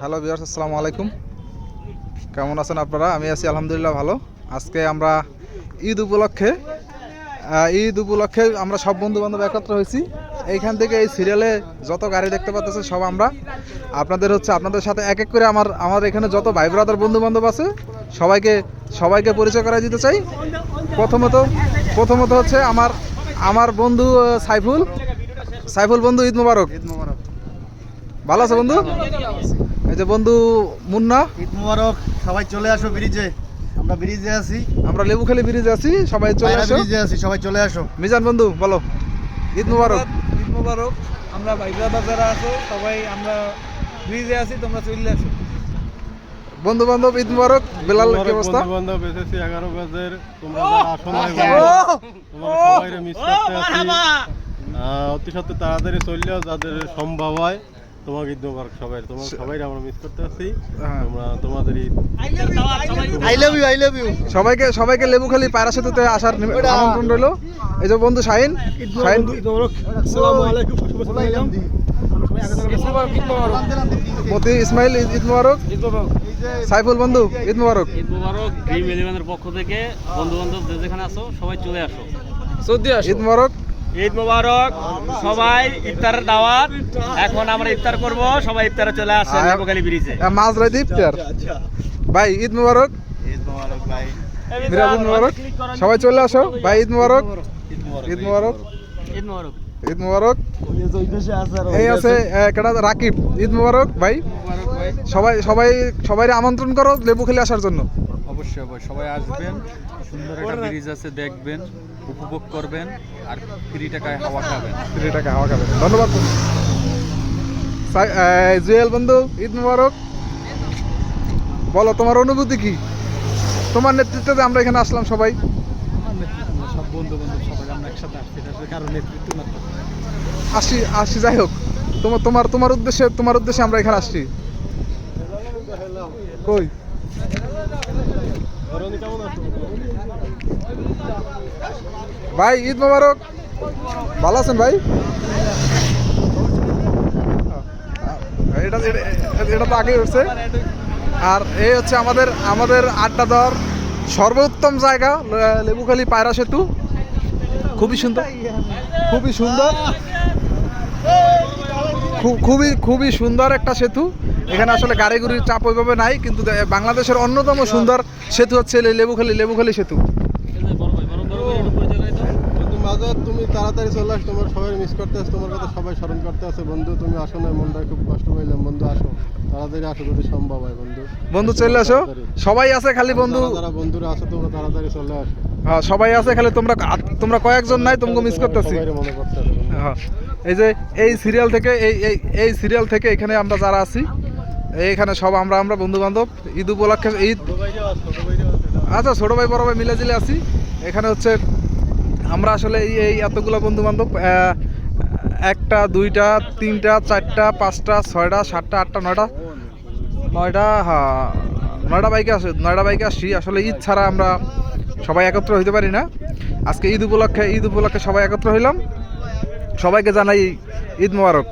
Hello বিয়ার্স আসসালামু আলাইকুম। কেমন আছেন আপনারা? আমি আছি আলহামদুলিল্লাহ ভালো। আজকে আমরা ঈদ উপলক্ষে ঈদ উপলক্ষে আমরা সব বন্ধু বান্ধব একত্র হয়েছি। এইখান থেকে এই সিরিয়ালে যত গাড়ি দেখতে পাচ্ছেন সব আমরা। আপনাদের হচ্ছে আপনাদের সাথে এক এক করে আমার আমার এখানে যত ভাই ব্রাদার বন্ধু বান্ধব আছে সবাইকে সবাইকে পরিচয় করা দিতে চাই। প্রথমত প্রথমত হচ্ছে আমার আমার বন্ধু সাইফুল। সাইফুল বন্ধু ঈদ মুবারক। ঈদ মোবারক। ভালো আছে বন্ধু? এই যে বন্ধু মুন্না। ঈদ মোবারক সবাই চলে আসো ব্রিজে। আমরা ব্রিজে আছি। আমরা লেবুখালী ব্রিজে আছি সবাই চলে আসো। ব্রিজে আছি সবাই চলে আসো। মিজান বন্ধু বলো। ঈদ মুবারক। ঈদ মোবারক। আমরা যারা আছো সবাই আমরা ব্রিজে আছি তোমরা চলে আসো। বন্ধু বান্ধব ঈদ মুবারক। বেলাল কি অবস্থা? বন্ধু বান্ধব এসেছি এগারো বাজের। তোমরা যারা আসো বন্ধু, তোমরা সবাই মিস করতে আছি। আহ, অতি সত্ত্বে তাড়াতাড়ি চললে যাদের সম্ভব হয় তোমাকে ঈদ মোবারক সবাই তোমার সবাই আমরা মিস করতে আছি হ্যাঁ। তোমরা তোমাদের Eid I love you I love you সবাইকে সবাইকে লেবুখালী পায়রা সেতুতে আসার আমন্ত্রণ রইল। এই যে বন্ধু শাহিন শাহিন আসসালামু আলাইকুম মতি ইসমাইল ঈদ ঈদ সাইফুল বন্ধু ঈদ মুবারক। ঈদ মুবারক ড্রিম ইলেভেনের পক্ষ থেকে। বন্ধু বান্ধব যে যেখানে আছো সবাই চলে আসো। ঈদ মুবারক। ঈদ মুবারক। সবাই ইফতারের দাওয়াত। এখন আমরা ইফতার করব। সবাই ইফতারে চলে আসে আয়া- ব্রিজে। আহ, মাঝ রাইতে ইফতার ভাই ঈদ মুবারক। ঈদ মোবারক ভাই। মিরাজ ঈদ মুবারক। সবাই চলে আসো। ভাই ঈদ মুবারক। ঈদ ঈদ মুবারক। ঈদ মুবারক। ঈদ মুবারক। এই আছে কেডা? রাকিব। ঈদ মুবারক ভাই। সবাই সবাই সবাই আমন্ত্রণ করো লেবু খেলে আসার জন্য। অবশ্যই অবশ্যই। সবাই আসবেন সুন্দর একটা ব্রিজ আছে দেখবেন উপভোগ করবেন আর ফ্রি টাকায় হাওয়া খাবেন। কুড়ি টাকা হাওয়া খাবেন। ধন্যবাদ। জুয়েল বন্ধু ঈদ মুবারক। বলো তোমার অনুভূতি কি? তোমার নেতৃত্বে যে আমরা এখানে আসলাম সবাই। সব বন্ধু বান্ধব সবাই আমরা একসাথে আসছি কারণ নেতৃত্ব আসি আসি যাই হোক। তোমার তোমার তোমার উদ্দেশ্যে তোমার উদ্দেশ্যে আমরা এখানে আসছি। কই? ভাই, ঈদ মোবারক। ভালো আছেন ভাই? এটা তো আগেই উঠছে আর এই হচ্ছে আমাদের আমাদের আড্ডা দেওয়ার সর্বোত্তম জায়গা লেবুখালী পায়রা সেতু। খুবই সুন্দর। খুবই সুন্দর। খু- খুবই খুবই সুন্দর একটা সেতু। এখানে আসলে গাড়ি গুড়ির চাপ ওইভাবে নাই কিন্তু বাংলাদেশের অন্যতম সুন্দর সেতু হচ্ছে লেবুখালী লেবুখালী সেতু। তুমি তাড়াতাড়ি চলে আস তোমার সবাই মিস করতে আস তোমার কথা সবাই স্মরণ করতে আছে বন্ধু তুমি আসো না মনটা খুব কষ্ট পাইলাম বন্ধু আসো তাড়াতাড়ি আসো যদি সম্ভব হয় বন্ধু বন্ধু চলে আসো। সবাই আছে খালি বন্ধু। যারা যারা বন্ধুরা আসো তোমরা তাড়াতাড়ি চলে আসো হ্যাঁ, সবাই আছে খালি তোমরা তোমরা কয়েকজন নাই তোমাকে মিস করতেছি। মনে করতে। হ্যাঁ। এই যে এই সিরিয়াল থেকে, এই এই সিরিয়াল থেকে এখানে আমরা যারা আছি, এইখানে সব আমরা আমরা বন্ধু বান্ধব ঈদ উপলক্ষে ঈদ। আচ্ছা ছোটো ভাই, বড় ভাই মিলে জিলে আছি এখানে হচ্ছে আমরা আসলে এই এই এতগুলো বন্ধু বান্ধব একটা, দুইটা, তিনটা, চারটা, পাঁচটা, ছয়টা, সাতটা, আটটা, নয়টা নয়টা হ্যাঁ নয়টা বাইকে আসে, নয়টা বাইকে আসছি আসলে ঈদ ছাড়া আমরা সবাই একত্র হইতে পারি না। আজকে ঈদ উপলক্ষে ঈদ উপলক্ষে সবাই একত্র হইলাম। সবাইকে জানাই ঈদ মোবারক।